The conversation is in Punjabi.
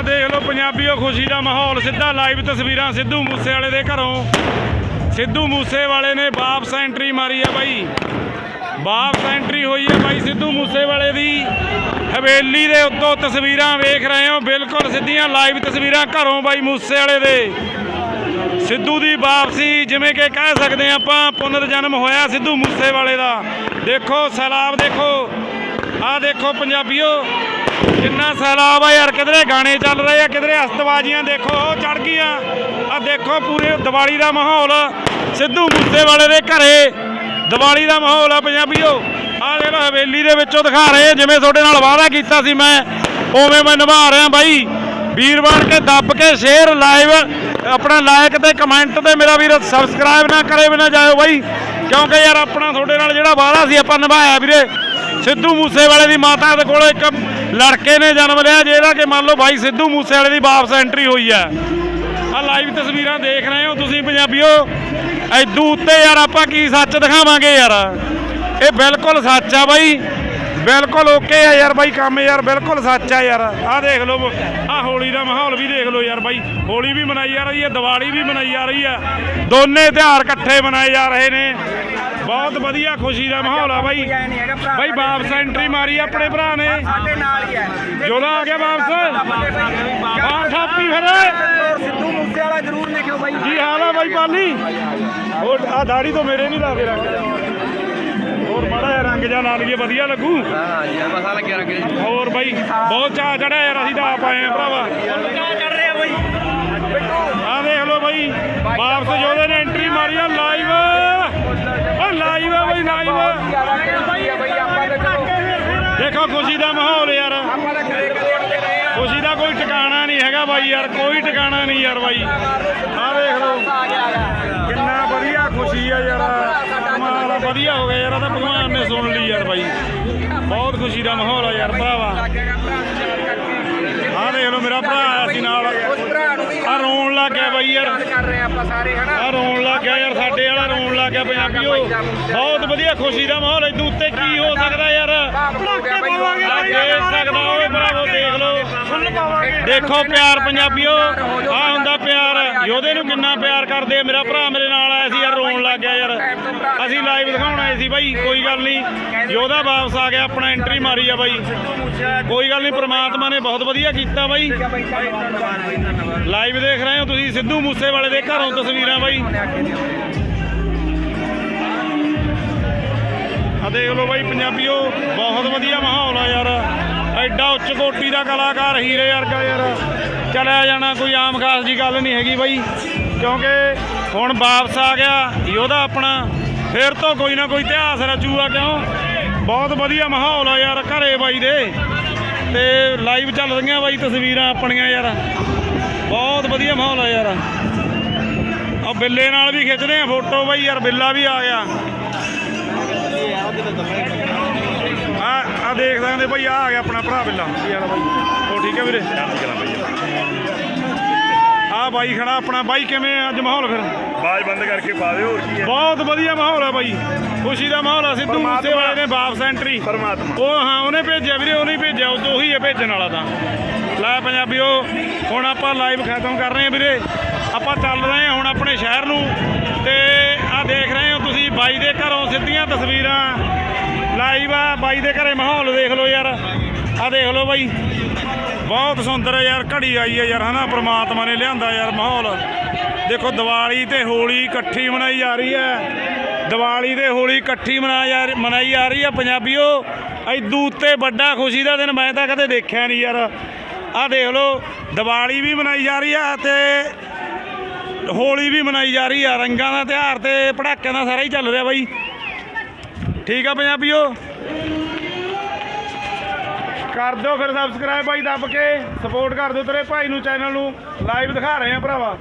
ਆ ਦੇਖ ਲਓ, ਪੰਜਾਬੀਓ ਖੁਸ਼ੀ ਦਾ ਮਾਹੌਲ। ਸਿੱਧਾ ਲਾਈਵ ਤਸਵੀਰਾਂ ਸਿੱਧੂ ਮੂਸੇ ਵਾਲੇ ਦੇ ਘਰੋਂ। ਸਿੱਧੂ ਮੂਸੇ ਵਾਲੇ ਨੇ ਵਾਪਸ ਐਂਟਰੀ ਮਾਰੀ ਆ ਬਾਈ। ਵਾਪਸ ਐਂਟਰੀ ਹੋਈ ਹੈ ਬਾਈ ਸਿੱਧੂ ਮੂਸੇ ਵਾਲੇ ਦੀ। ਹਵੇਲੀ ਦੇ ਉੱਤੋਂ ਤਸਵੀਰਾਂ ਵੇਖ ਰਹੇ ਹੋ। ਬਿਲਕੁਲ ਸਿੱਧੀਆਂ ਲਾਈਵ ਤਸਵੀਰਾਂ ਘਰੋਂ ਬਾਈ ਮੂਸੇ ਵਾਲੇ ਦੇ। ਸਿੱਧੂ ਦੀ ਵਾਪਸੀ, ਜਿਵੇਂ ਕਿ ਕਹਿ ਸਕਦੇ ਹਾਂ ਆਪਾਂ ਪੁਨਰ ਜਨਮ ਹੋਇਆ ਸਿੱਧੂ ਮੂਸੇ ਵਾਲੇ ਦਾ। ਦੇਖੋ, ਸੈਲਾਬ ਦੇਖੋ। ਆਹ ਦੇਖੋ, ਪੰਜਾਬੀਓ। ਕਿੰਨਾ ਸੈਲਾਬ ਆ ਯਾਰ, ਕਿਧਰੇ ਗਾਣੇ ਚੱਲ ਰਹੇ ਆ, ਕਿਧਰੇ ਹਸਤਬਾਜ਼ੀਆਂ ਦੇਖੋ, ਉਹ ਚੜ ਗਈਆਂ। ਆ ਦੇਖੋ ਪੂਰੇ ਦੀਵਾਲੀ ਦਾ ਮਾਹੌਲ, ਸਿੱਧੂ ਮੂਸੇਵਾਲੇ ਦੇ ਘਰੇ ਦੀਵਾਲੀ ਦਾ ਮਾਹੌਲ ਆ ਪੰਜਾਬੀਓ। ਆਹ ਜਿਹੜਾ ਹਵੇਲੀ ਦੇ ਵਿੱਚੋਂ ਦਿਖਾ ਰਹੇ ਜਿਵੇਂ ਤੁਹਾਡੇ ਨਾਲ ਵਾਅਦਾ ਕੀਤਾ ਸੀ ਮੈਂ, ਉਵੇਂ ਮੈਂ ਨਿਭਾ ਰਿਹਾ ਬਾਈ। ਵੀਰ ਬਣ ਕੇ ਦੱਬ ਕੇ ਸ਼ੇਅਰ ਲਾਈਵ ਆਪਣਾ ਲਾਇਕ ਤੇ ਕਮੈਂਟ ਤੇ ਮੇਰਾ ਵੀਰ ਸਬਸਕ੍ਰਾਈਬ ਨਾ ਕਰੇ ਬਿਨਾ ਜਾਇਓ ਬਾਈ। ਕਿਉਂਕਿ ਯਾਰ ਆਪਣਾ ਤੁਹਾਡੇ ਨਾਲ ਜਿਹੜਾ ਵਾਅਦਾ ਸੀ, ਆਪਾਂ ਨਿਭਾਇਆ ਵੀਰੇ। ਸਿੱਧੂ ਮੂਸੇਵਾਲੇ ਦੀ ਮਾਤਾ ਦੇ ਕੋਲ ਇੱਕ ਲੜਕੇ ਨੇ ਜਨਮ ਲਿਆ ਜਿਹਦਾ ਕਿ ਮੰਨ ਲਓ ਬਾਈ ਸਿੱਧੂ ਮੂਸੇ ਵਾਲੇ ਦੀ ਵਾਪਸ ਐਂਟਰੀ ਹੋਈ ਹੈ। ਆ ਲਾਈਵ ਤਸਵੀਰਾਂ ਦੇਖ ਰਹੇ ਹੋ ਤੁਸੀਂ ਪੰਜਾਬੀਓ। ਐਦੂ ਉੱਤੇ ਯਾਰ ਆਪਾਂ ਕੀ ਸੱਚ ਦਿਖਾਵਾਂਗੇ ਯਾਰ? ਇਹ ਬਿਲਕੁਲ ਸੱਚ ਆ ਬਾਈ। ਬਿਲਕੁਲ ਓਕੇ ਆ ਯਾਰ ਬਾਈ ਕੰਮ ਯਾਰ, ਬਿਲਕੁਲ ਸੱਚ ਆ ਯਾਰ। ਆਹ ਦੇਖ ਲਓ, ਆਹ ਹੋਲੀ ਦਾ ਮਾਹੌਲ ਵੀ ਦੇਖ ਲਓ ਯਾਰ ਬਾਈ। ਹੋਲੀ ਵੀ ਮਨਾਈ ਜਾ ਰਹੀ ਹੈ, ਦੀਵਾਲੀ ਵੀ ਮਨਾਈ ਜਾ ਰਹੀ ਹੈ। ਦੋਨੇ ਤਿਉਹਾਰ ਇਕੱਠੇ ਮਨਾਏ ਜਾ ਰਹੇ ਨੇ। ਬਹੁਤ ਵਧੀਆ ਖੁਸ਼ੀ ਦਾ ਮਾਹੌਲ ਆ ਬਾਈ। ਬਾਈ ਵਾਪਸ ਐਂਟਰੀ ਮਾਰੀ ਆਪਣੇ ਭਰਾ ਨੇ। ਸਾਡੇ ਨਾਲ ਹੀ ਹੈ। ਜੋਲਾ ਆ ਗਿਆ ਵਾਪਸ। ਆ ਥਾਪੀ ਫਿਰ। ਸਿੱਧੂ ਮੂਸੇ ਵਾਲਾ ਜ਼ਰੂਰ ਲਿਖਿਓ ਬਾਈ ਕੀ ਹਾਲ ਆ ਬਾਈ ਪਾਲੀ। ਹੋਰ ਆ ਦਾੜੀ ਤੋਂ ਮੇਰੇ ਨਹੀਂ ਲਾਦੇ ਰੰਗ ਹੋਰ ਮਾੜਾ ਜਿਹਾ ਰੰਗ ਜਾ ਲਾ ਲਈਏ ਵਧੀਆ ਲੱਗੂ। ਹਾਂ ਜੀ ਪਤਾ ਲੱਗਿਆ ਰੰਗੇ ਹੋਰ ਬਾਈ ਬਹੁਤ ਚਾਹ ਚੜਿਆ ਯਾਰ ਅਸੀਂ ਤਾਂ ਆਪ ਆਏ ਆ ਭਰਾਵਾ। ਰਿਹਾ ਬਾਈ। ਆ ਦੇਖ ਲਓ ਬਾਈ ਵਾਪਸ ਜੋਦੇ ਨੇ ਐਂਟਰੀ ਮਾਰੀ ਆ ਲਾਈਵ ਦਾ ਕੋਈ ਟਿਕਾਣਾ ਨਹੀਂ ਹੈਗਾ ਬਾਈ ਯਾਰ, ਕੋਈ ਟਿਕਾਣਾ ਨਹੀਂ ਯਾਰ ਬਾਈ। ਆ ਦੇਖ ਲਓ। ਕਿੰਨਾ ਵਧੀਆ ਖੁਸ਼ੀ ਆ ਯਾਰ। ਕਮਾਲ ਵਧੀਆ ਹੋ ਗਿਆ ਯਾਰ, ਇਹ ਤਾਂ ਭਗਵਾਨ ਨੇ ਸੁਣ ਲਈ ਯਾਰ ਬਾਈ। ਬਹੁਤ ਖੁਸ਼ੀ ਦਾ ਮਾਹੌਲ ਆ ਯਾਰ, ਭਰਾਵਾ। ਲੱਗੇਗਾ ਆ ਦੇਖ ਲਓ, ਮੇਰਾ ਭਰਾ ਆਇਆ ਸੀ ਨਾਲ। ਉਸ ਆ ਰੋਣ ਲੱਗ ਗਿਆ ਬਾਈ ਯਾਰ। ਯਾਦ ਕਰ ਰਹੇ ਆਪਾਂ ਸਾਰੇ ਹਨਾ ਆ ਰੋਣ ਲੱਗ ਗਿਆ ਯਾਰ, ਸਾਡੇ ਵਾਲਾ ਰੋਣ ਲੱਗ ਗਿਆ ਪੰਜਾਬੀਓ। ਬਹੁਤ ਵਧੀਆ ਖੁਸ਼ੀ ਦਾ ਮਾਹੌਲ ਇਦੋਂ ਉੱਤੇ ਕੀ ਹੋ ਸਕਦਾ ਯਾਰ? ਦੇਖੋ ਪਿਆਰ ਪੰਜਾਬੀਓ ਆ ਹੁੰਦਾ ਪਿਆਰ। ਯੋਧੇ ਨੂੰ ਕਿੰਨਾ ਪਿਆਰ ਕਰਦੇ ਆ। ਮੇਰਾ ਭਰਾ ਮੇਰੇ ਨਾਲ ਆਇਆ ਸੀ ਯਾਰ, ਰੋਣ ਲੱਗ ਗਿਆ ਯਾਰ। ਅਸੀਂ ਲਾਈਵ ਦਿਖਾਉਣ ਆਏ ਸੀ ਬਾਈ, ਕੋਈ ਗੱਲ ਨਹੀਂ। ਯੋਧਾ ਵਾਪਸ ਆ ਗਿਆ, ਆਪਣਾ ਐਂਟਰੀ ਮਾਰੀ ਆ ਬਾਈ। ਕੋਈ ਗੱਲ ਨਹੀਂ, ਪ੍ਰਮਾਤਮਾ ਨੇ ਬਹੁਤ ਵਧੀਆ ਕੀਤਾ ਬਾਈ। ਲਾਈਵ ਦੇਖ ਰਹੇ ਹੋ ਤੁਸੀਂ, ਸਿੱਧੂ ਮੂਸੇ ਵਾਲੇ ਦੇ ਘਰੋਂ ਤਸਵੀਰਾਂ ਬਾਈ। ਆ ਦੇਖ ਲਓ ਬਾਈ, ਪੰਜਾਬੀਓ, ਬਹੁਤ ਵਧੀਆ ਮਾਹੌਲ ਆ ਯਾਰ। ਐਡਾ ਉੱਚ ਕੋਟੀ ਦਾ ਕਲਾਕਾਰ ਹੀਰੇ ਵਰਗਾ ਯਾਰ। ਚਲਿਆ ਜਾਣਾ, ਕੋਈ ਆਮ ਖਾਸ ਜੀ ਗੱਲ ਨਹੀਂ ਹੈਗੀ ਬਾਈ। ਕਿਉਂਕਿ ਹੁਣ ਵਾਪਸ ਆ ਗਿਆ, ਯੋਧਾ ਆਪਣਾ। ਫੇਰ ਤੋਂ ਕੋਈ ਨਾ ਕੋਈ ਇਤਿਹਾਸ ਰਚੂਗਾ ਕਿਉਂ? ਬਹੁਤ ਵਧੀਆ ਮਾਹੌਲ ਆ ਯਾਰ ਘਰੇ ਬਾਈ ਦੇ। ਤੇ ਲਾਈਵ ਚੱਲ ਰਹੀਆਂ ਬਾਈ ਤਸਵੀਰਾਂ ਆਪਣੀਆਂ ਯਾਰ। ਬਹੁਤ ਵਧੀਆ ਮਾਹੌਲ ਆ ਯਾਰ। ਆ ਬਿੱਲੇ ਨਾਲ ਵੀ ਖਿੱਚਦੇ ਆ ਫੋਟੋ ਬਾਈ ਯਾਰ, ਬਿੱਲਾ ਵੀ ਆ ਗਿਆ। ਆ ਆ ਦੇਖ ਸਕਦੇ ਭਾਈ ਆ ਆ ਗਿਆ ਆਪਣਾ ਭਰਾ ਬਿੱਲਾ। ਕੀ ਹਾਲ ਆ ਬਾਈ ਹੋ ਠੀਕ ਹੈ ਵੀਰੇ? ਆ ਬਾਈ ਖੜਾ ਆਪਣਾ। ਬਾਈ ਕਿਵੇਂ ਅੱਜ ਮਾਹੌਲ ਫਿਰ? ਬਾਜ ਬੰਦ ਕਰਕੇ ਪਾ ਦਿਓ ਹੋਰ ਕੀ ਹੈ? ਬਹੁਤ ਵਧੀਆ ਮਾਹੌਲ ਆ ਬਾਈ। ਖੁਸ਼ੀ ਦਾ ਮਾਹੌਲ ਆ ਸਿੱਧੂ ਮੂਸੇ ਵਾਲੇ ਨੇ ਵਾਪਸ ਐਂਟਰੀ ਪਰਮਾਤਮਾ। ਉਹ ਹਾਂ ਉਹਨੇ ਭੇਜਿਆ ਵੀਰੇ ਉਹਨੇ ਹੀ ਭੇਜਿਆ ਉਹ ਉਹੀ ਹੈ ਭੇਜਣ ਵਾਲਾ ਤਾਂ। ਲੈ ਪੰਜਾਬੀਓ ਹੁਣ ਆਪਾਂ ਲਾਈਵ ਖਤਮ ਕਰ ਰਹੇ ਹਾਂ ਵੀਰੇ। ਆਪਾਂ ਚੱਲ ਰਹੇ ਹਾਂ ਹੁਣ ਆਪਣੇ ਸ਼ਹਿਰ ਨੂੰ। ਤੇ ਆ ਦੇਖ ਰਹੇ ਹੋ ਤੁਸੀਂ ਬਾਈ ਦੇ ਘਰੋਂ ਸਿੱਧੀਆਂ ਤਸਵੀਰਾਂ। ਲਾਈਵ ਆ, ਬਾਈ ਦੇ ਘਰੇ ਮਾਹੌਲ ਦੇਖ ਲਓ ਯਾਰ। ਆ ਦੇਖ ਲਓ ਬਾਈ। ਬਹੁਤ ਸੁੰਦਰ ਹੈ ਯਾਰ, ਘੜੀ ਆਈ ਹੈ ਯਾਰ, ਹਨਾ? ਪ੍ਰਮਾਤਮਾ ਨੇ ਲਿਆਂਦਾ ਯਾਰ ਮਾਹੌਲ। ਦੇਖੋ, ਦੀਵਾਲੀ ਤੇ ਹੋਲੀ ਇਕੱਠੀ ਮਨਾਈ ਜਾ ਰਹੀ ਹੈ ਦੀਵਾਲੀ ਤੇ ਹੋਲੀ ਇਕੱਠੀ ਮਨਾਈ ਜਾ ਮਨਾਈ ਜਾ ਰਹੀ ਹੈ ਪੰਜਾਬੀਓ। ਐਦੂ ਉੱਤੇ ਵੱਡਾ ਖੁਸ਼ੀ ਦਾ ਦਿਨ ਮੈਂ ਤਾਂ ਕਦੇ ਦੇਖਿਆ ਨਹੀਂ ਯਾਰ। ਆਹ ਦੇਖ ਲਓ, ਦੀਵਾਲੀ ਵੀ ਮਨਾਈ ਜਾ ਰਹੀ ਹੈ ਤੇ ਹੋਲੀ ਵੀ ਮਨਾਈ ਜਾ ਰਹੀ ਆ। ਰੰਗਾਂ ਦਾ ਤਿਉਹਾਰ ਤੇ ਪਟਾਕਿਆਂ ਦਾ ਸਾਰਾ ਹੀ ਚੱਲ ਰਿਹਾ ਬਾਈ। ਠੀਕ ਆ ਪੰਜਾਬੀਓ? ਕਰ ਦਿਓ ਫਿਰ ਸਬਸਕ੍ਰਾਈਬ ਭਾਈ ਦੱਬ ਕੇ। ਸਪੋਰਟ ਕਰ ਦਿਓ ਤੇਰੇ ਭਾਈ ਨੂੰ ਚੈਨਲ ਨੂੰ। ਲਾਈਵ ਦਿਖਾ ਰਹੇ ਆ ਭਰਾਵਾ।